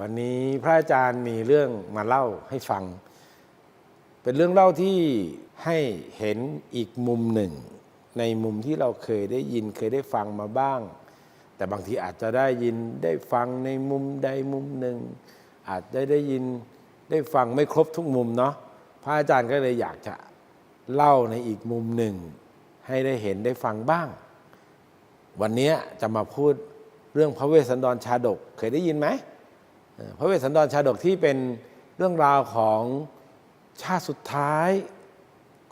วันนี้พระอาจารย์มีเรื่องมาเล่าให้ฟัง เป็นเรื่องเล่าที่ให้เห็นอีกมุมหนึ่ง ในมุมที่เราเคยได้ยินเคยได้ฟังมาบ้าง แต่บางทีอาจจะได้ยินได้ฟังในมุมใดมุมหนึ่ง อาจจะได้ยินได้ฟังไม่ครบทุกมุมเนาะพระอาจารย์ก็เลยอยากจะเล่าในอีกมุมหนึ่ง ให้ได้เห็นได้ฟังบ้าง วันนี้จะมาพูดเรื่องพระเวสสันดรชาดกเคยได้ยินไหม พระเวสสันดรชาดกที่เป็นเรื่องราวของชาติสุดท้าย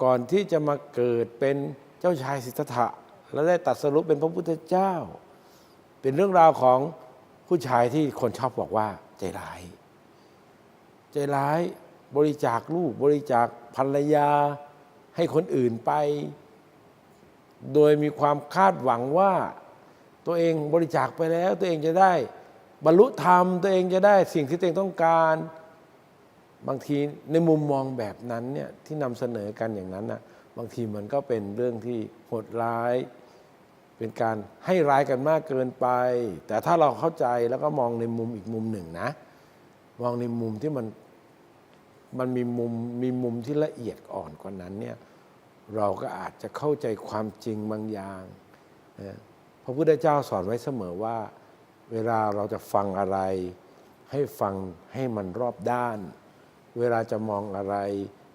ก่อนที่จะมาเกิดเป็นเจ้าชายสิทธัตถะและได้ตรัสรุปเป็นพระพุทธเจ้า เป็นเรื่องราวของผู้ชายที่คนชอบบอกว่าใจร้าย ใจร้ายบริจาคลูกบริจาคภรรยาให้คนอื่นไป โดยมีความคาดหวังว่าตัวเองบริจาคไปแล้วตัวเองจะได้ บรรลุธรรมตัวเองจะได้สิ่งที่ตัวเองต้องการ บางทีในมุมมองแบบนั้นเนี่ยที่นำเสนอกันอย่างนั้นนะบางทีมันก็เป็นเรื่องที่โหดร้าย เป็นการให้ร้ายกันมากเกินไป แต่ถ้าเราเข้าใจแล้วก็มองในมุมอีกมุมหนึ่งนะ มองในมุมที่มันมันมีมุมมีมุมที่ละเอียดอ่อนกว่านั้นเนี่ยเราก็อาจจะเข้าใจความจริงบางอย่างพระพุทธเจ้าสอนไว้เสมอว่า เวลาเราจะฟังอะไร ให้ฟังให้มันรอบด้าน เวลาจะมองอะไร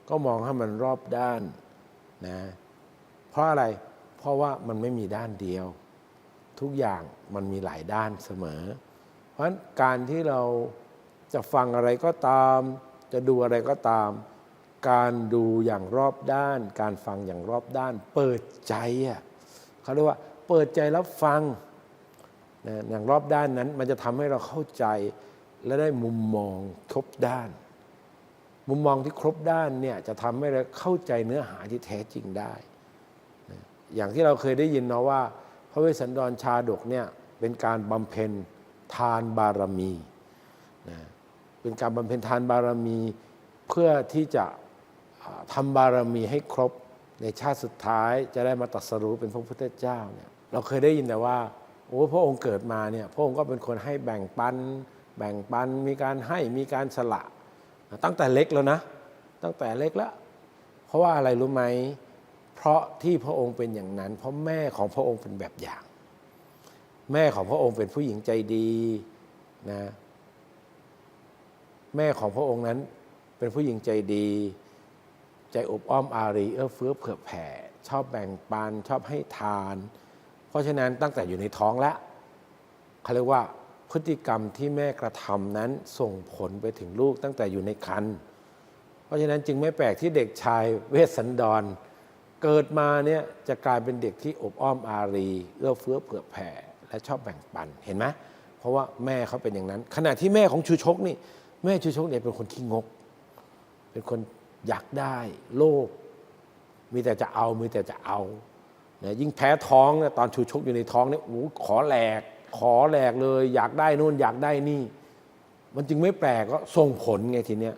ก็มองให้มันรอบด้านนะเพราะอะไรเพราะว่ามันไม่มีด้านเดียว ทุกอย่างมันมีหลายด้านเสมอ เพราะฉะนั้นการที่เราจะฟังอะไรก็ตาม จะดูอะไรก็ตาม การดูอย่างรอบด้าน การฟังอย่างรอบด้าน เปิดใจอะเขาเรียกว่าเปิดใจรับฟัง นะอย่างรอบด้านนั้นมันจะทำให้เราเข้าใจและได้มุมมองครบด้าน มุมมองที่ครบด้านเนี่ยจะทำให้เราเข้าใจเนื้อหาที่แท้จริงได้นะอย่างที่เราเคยได้ยินเนาะว่า พระเวสสันดรชาดกเนี่ยเป็นการบำเพ็ญทานบารมีนะเป็นการบำเพ็ญทานบารมีเพื่อที่จะอ่าทำบารมีให้ครบในชาติสุดท้ายจะได้มาตรัสรู้เป็นพระพุทธเจ้าเนี่ยเราเคยได้ยินแต่ว่า โอ้พระองค์เกิดมาเนี่ยพระองค์ก็เป็นคนให้แบ่งปัน แบ่งปันมีการให้มีการสละ ตั้งแต่เล็กแล้วนะ ตั้งแต่เล็กแล้ว เพราะว่าอะไรรู้ไหมเพราะที่พระองค์เป็นอย่างนั้น เพราะแม่ของพระองค์เป็นแบบอย่าง แม่ของพระองค์เป็นผู้หญิงใจดีนะแม่ของพระองค์นั้นเป็นผู้หญิงใจดี ใจอบอ้อมอารีเอื้อเฟื้อเผื่อแผ่ ชอบแบ่งปันชอบให้ทาน เพราะฉะนั้นตั้งแต่อยู่ในท้องแล้วเขาเรียกว่าพฤติกรรมที่แม่กระทำนั้นส่งผลไปถึงลูกตั้งแต่อยู่ในครรภ์เพราะฉะนั้นจึงไม่แปลกที่เด็กชายเวสสันดร เกิดมาเนี่ยจะกลายเป็นเด็กที่อบอ้อมอารี เอื้อเฟื้อเผื่อแผ่ และชอบแบ่งปันเห็นไหมเพราะว่าแม่เขาเป็นอย่างนั้น ขณะที่แม่ของชูชกนี่ แม่ชูชกเนี่ยเป็นคนขี้งก เป็นคนอยากได้โลภมีแต่จะเอา มีแต่จะเอา นี่ยยิ่งแพ้ท้องตอนชูชกอยู่ในท้องเนี่ยโอ้โหขอแหลก ขอแหลกเลย อยากได้นู่นอยากได้นี่ มันจึงไม่แปลกก็ส่งผลไงทีเนี้ย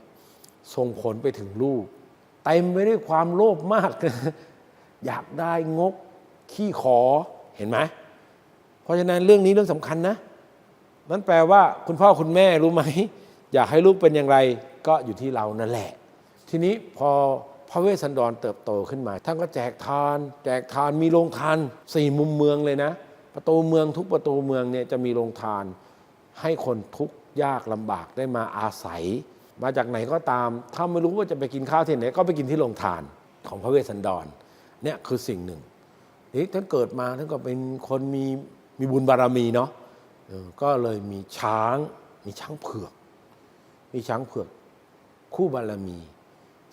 ส่งผลไปถึงลูกเต็มไปด้วยความโลภมาก อยากได้งก ขี้ขอเห็นไหมเพราะฉะนั้นเรื่องนี้เรื่องสำคัญนะนั่นแปลว่าคุณพ่อคุณแม่รู้ไหม อยากให้ลูกเป็นอย่างไร ก็อยู่ที่เรานั่นแหละ ทีนี้พอ พระเวสสันดรเติบโตขึ้นมา ท่านก็แจกทาน แจกทานมีโรงทานสี่มุมเมืองเลยนะ ประตูเมืองทุกประตูเมืองเนี่ยจะมีโรงทาน ให้คนทุกข์ยากลำบากได้มาอาศัย มาจากไหนก็ตาม ถ้าไม่รู้ว่าจะไปกินข้าวที่ไหนก็ไปกินที่โรงทานของพระเวสสันดรเนี่ยคือสิ่งหนึ่งนี่ท่านเกิดมาท่านก็เป็นคนมีมีบุญบารมีเนาะก็เลยมีช้างมีช้างเผือก มีช้างเผือก คู่บารมี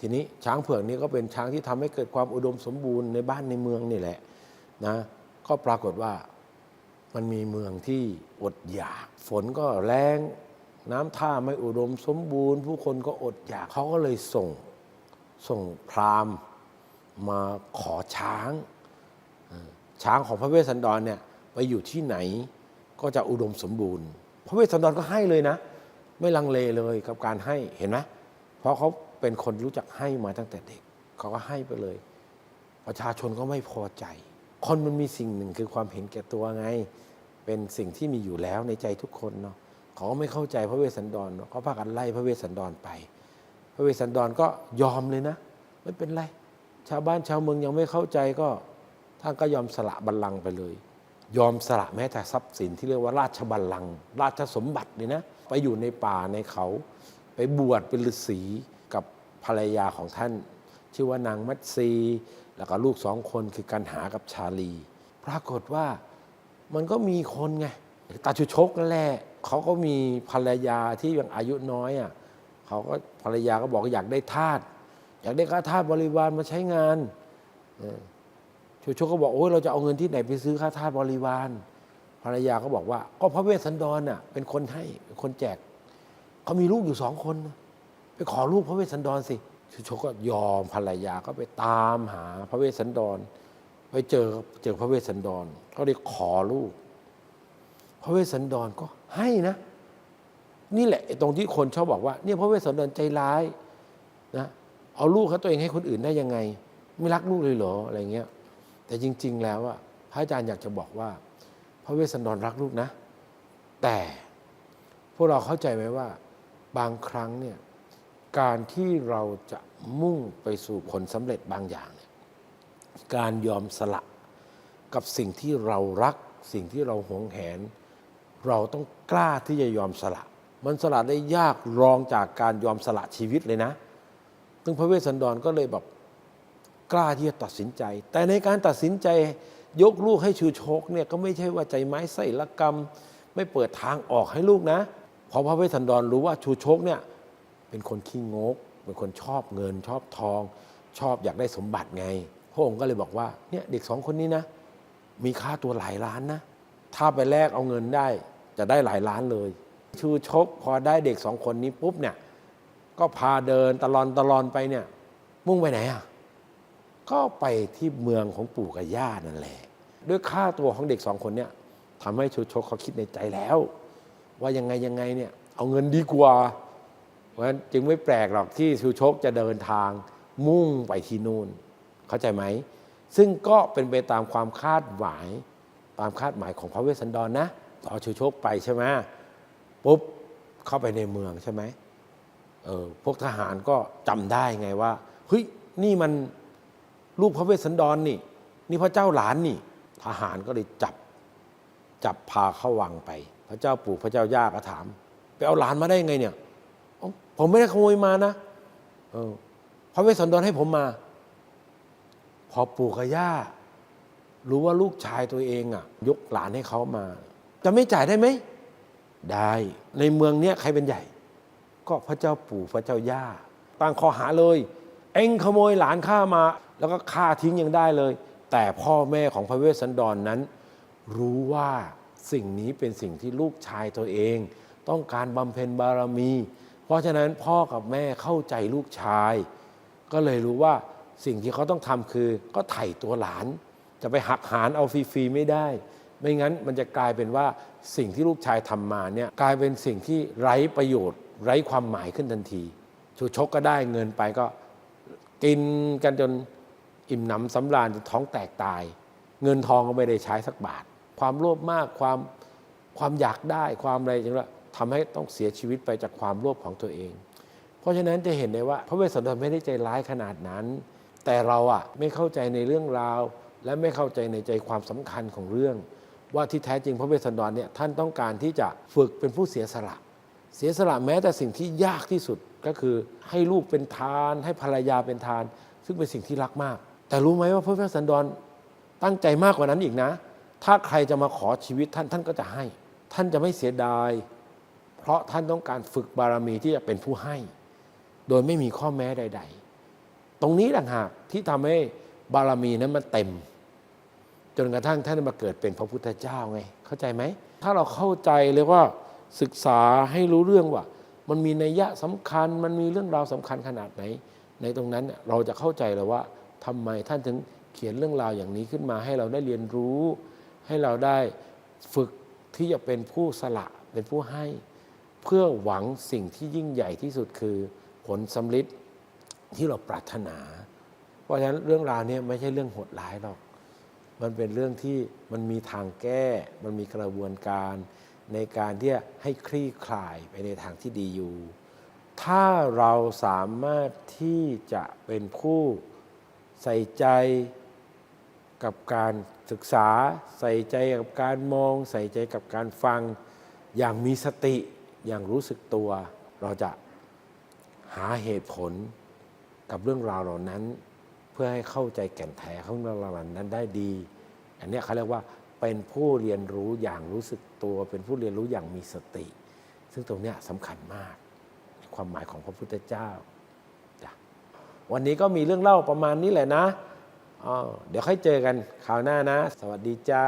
ทีนี้ช้างเผือกนี้ก็เป็นช้างที่ทำให้เกิดความอุดมสมบูรณ์ในบ้านในเมืองนี่แหละนะก็ปรากฏว่ามันมีเมืองที่อดอยาก ฝนก็แรงน้ำท่าไม่อุดมสมบูรณ์ ผู้คนก็อดอยากเขาก็เลยส่งส่งพราหมณ์มาขอช้าง ช้างของพระเวสสันดรเนี่ยไปอยู่ที่ไหนก็จะอุดมสมบูรณ์ พระเวสสันดรก็ให้เลยนะ ไม่ลังเลเลยกับการให้เห็นไหมเพราะเขา เป็นคนรู้จักให้มาตั้งแต่เด็ก เขาก็ให้ไปเลย ประชาชนก็ไม่พอใจ คนมันมีสิ่งหนึ่งคือความเห็นแก่ตัวไง เป็นสิ่งที่มีอยู่แล้วในใจทุกคนเนาะเขาก็ไม่เข้าใจพระเวสสันดรเขาพากันไล่พระเวสสันดรไป พระเวสสันดรก็ยอมเลยนะ ไม่เป็นไร ชาวบ้านชาวเมืองยังไม่เข้าใจก็ท่านก็ยอมสละบัลลังก์ไปเลย ยอมสละแม้แต่ทรัพย์สินที่เรียกว่าราชบัลลังก์ราชสมบัติเนี่ยนะ ไปอยู่ในป่าในเขา ไปบวชเป็นฤาษี ภรรยาของท่าน ชื่อว่านางมัตซี แล้วก็ลูกสองคนคือกันหากับชาลี ปรากฏว่ามันก็มีคนไงตาชุชกนั่นแหละเขาก็มีภรรยาที่ยังอายุน้อยอะเขาก็ภรรยาก็บอกอยากได้ทาสอยากได้ข้าทาสบริวารมาใช้งานชุชกก็บอกโอ้ยเราจะเอาเงินที่ไหนไปซื้อข้าทาสบริวาร ภรรยาก็บอกว่า ก็พระเวสสันดรน่ะเป็นคนให้เป็นคนแจกเขามีลูกอยู่สองคนนะ ไปขอลูกพระเวสสันดรสิชุชกก็ยอมภรรยาก็ไปตามหาพระเวสสันดร ไปเจอเจอพระเวสสันดรก็ได้ขอลูก พระเวสสันดรก็ให้นะ นี่แหละตรงที่คนชอบบอกว่าเนี่ยพระเวสสันดรใจร้ายนะเอาลูกเขาตัวเองให้คนอื่นได้ยังไง ไม่รักลูกเลยเหรออะไรเงี้ย แต่จริง ๆ แล้วอะพระอาจารย์อยากจะบอกว่า พระเวสสันดรรักลูกนะ แต่พวกเราเข้าใจไหมว่า บางครั้งเนี่ย การที่เราจะมุ่งไปสู่ผลสำเร็จบางอย่างเนี่ยการยอมสละกับสิ่งที่เรารัก สิ่งที่เราหวงแหน เราต้องกล้าที่จะยอมสละ มันสละได้ยากรองจากการยอมสละชีวิตเลยนะซึ่งพระเวสสันดรก็เลยแบบกล้าที่จะตัดสินใจ แต่ในการตัดสินใจยกลูกให้ชูโชกเนี่ยก็ไม่ใช่ว่าใจไม้ใส่ละกรรม ไม่เปิดทางออกให้ลูกนะเพราะพระเวสสันดรรู้ว่าชูโชกเนี่ย เป็นคนขี้งก เป็นคนชอบเงิน ชอบทอง ชอบอยากได้สมบัติไง พระองค์ก็เลยบอกว่าเนี่ยเด็กสองคนนี้นะ มีค่าตัวหลายล้านนะ ถ้าไปแลกเอาเงินได้จะได้หลายล้านเลย ชูชกพอได้เด็กสองคนนี้ปุ๊บเนี่ย ก็พาเดินตะลอนตะลอนไปเนี่ย มุ่งไปไหนอะก็ไปที่เมืองของปู่กับย่านั่นแหละ ด้วยค่าตัวของเด็กสองคนเนี่ยทำให้ชูชกเขาคิดในใจแล้ว ว่ายังไงยังไงเนี่ย เอาเงินดีกว่า เพราะฉะนั้นจึงไม่แปลกหรอกที่ชูชกจะเดินทางมุ่งไปที่นู่น เข้าใจไหม ซึ่งก็เป็นไปตามความคาดหมาย ตามคาดหมายของพระเวสสันดรนะต่อชูชกไปใช่ไหมปุ๊บเข้าไปในเมืองใช่ไหมเออพวกทหารก็จำได้ไงว่าเฮ้ยนี่มันลูกพระเวสสันดรนนี่ นี่พระเจ้าหลานนี่ ทหารก็เลยจับจับพาเข้าวังไป พระเจ้าปู่พระเจ้าย่าก็ถาม ไปเอาหลานมาได้ไงเนี่ย ผมไม่ได้ขโมยมานะเออพระเวสสันดรให้ผมมา พอปู่กับย่ารู้ว่าลูกชายตัวเองอะ ยกหลานให้เขามา จะไม่จ่ายได้ไหม ได้ในเมืองเนี้ยใครเป็นใหญ่ ก็พระเจ้าปู่พระเจ้าย่าตั้งข้อหาเลย เอ็งขโมยหลานข้ามา แล้วก็ฆ่าทิ้งยังได้เลย แต่พ่อแม่ของพระเวสสันดรนนั้น รู้ว่าสิ่งนี้เป็นสิ่งที่ลูกชายตัวเอง ต้องการบำเพ็ญบารมี เพราะฉะนั้นพ่อกับแม่เข้าใจลูกชาย ก็เลยรู้ว่าสิ่งที่เขาต้องทำคือ ก็ไถ่ตัวหลาน จะไปหักหารเอาฟรีๆไม่ได้ ไม่งั้นมันจะกลายเป็นว่าสิ่งที่ลูกชายทำมาเนี่ยกลายเป็นสิ่งที่ไร้ประโยชน์ ไร้ความหมายขึ้นทันทีชูชกก็ได้เงินไปก็กินกันจนอิ่มหนำสำราญจนท้องแตกตาย เงินทองก็ไม่ได้ใช้สักบาท ความโลภมากความความอยากได้ความอะไรอย่างเงี้ย ทำให้ต้องเสียชีวิตไปจากความโลภของตัวเอง เพราะฉะนั้นจะเห็นได้ว่าพระเวสสันดรไม่ได้ใจร้ายขนาดนั้น แต่เราอะไม่เข้าใจในเรื่องราว และไม่เข้าใจในใจความสำคัญของเรื่อง ว่าที่แท้จริงพระเวสสันดรเนี่ยท่านต้องการที่จะฝึกเป็นผู้เสียสละ เสียสละแม้แต่สิ่งที่ยากที่สุดก็คือให้ลูกเป็นทาน ให้ภรรยาเป็นทาน ซึ่งเป็นสิ่งที่รักมาก แต่รู้ไหมว่าพระเวสสันดรตั้งใจมากกว่านั้นอีกนะ ถ้าใครจะมาขอชีวิตท่านท่านก็จะให้ ท่านจะไม่เสียดาย เพราะท่านต้องการฝึกบารมีที่จะเป็นผู้ให้ โดยไม่มีข้อแม้ใด ๆ ตรงนี้ต่างหากที่ทำให้บารมีนั้นมันเต็ม จนกระทั่งท่านมาเกิดเป็นพระพุทธเจ้าไง เข้าใจไหม ถ้าเราเข้าใจเลยว่าศึกษาให้รู้เรื่องว่า มันมีนัยยะสำคัญ มันมีเรื่องราวสำคัญขนาดไหน ในตรงนั้นเราจะเข้าใจเลยว่าทำไมท่านถึงเขียนเรื่องราวอย่างนี้ขึ้นมาให้เราได้เรียนรู้ ให้เราได้ฝึกที่จะเป็นผู้สละเป็นผู้ให้ เพื่อหวังสิ่งที่ยิ่งใหญ่ที่สุดคือผลสำลิดที่เราปรารถนา เพราะฉะนั้นเรื่องราวเนี้ไม่ใช่เรื่องโหดร้ายหรอก มันเป็นเรื่องที่มันมีทางแก้ มันมีกระบวนการ ในการที่จะให้คลี่คลายไปในทางที่ดีอยู่ ถ้าเราสามารถที่จะเป็นผู้ใส่ใจกับการศึกษา ใส่ใจกับการมอง ใส่ใจกับการฟังอย่างมีสติ ย่างรู้สึกตัวเราจะหาเหตุผลกับเรื่องราวเหล่านั้น เพื่อให้เข้าใจแก่นแท้ของเรื่องราวเหล่านั้นได้ดี อันนี้เขาเรียกว่าเป็นผู้เรียนรู้อย่างรู้สึกตัว เป็นผู้เรียนรู้อย่างมีสติ ซึ่งตรงนี้สำคัญมาก ความหมายของพระพุทธเจ้าจ้ะวันนี้ก็มีเรื่องเล่าประมาณนี้แหละนะเดี๋ยวค่อยเจอกันคราวหน้านะ สวัสดีจ้า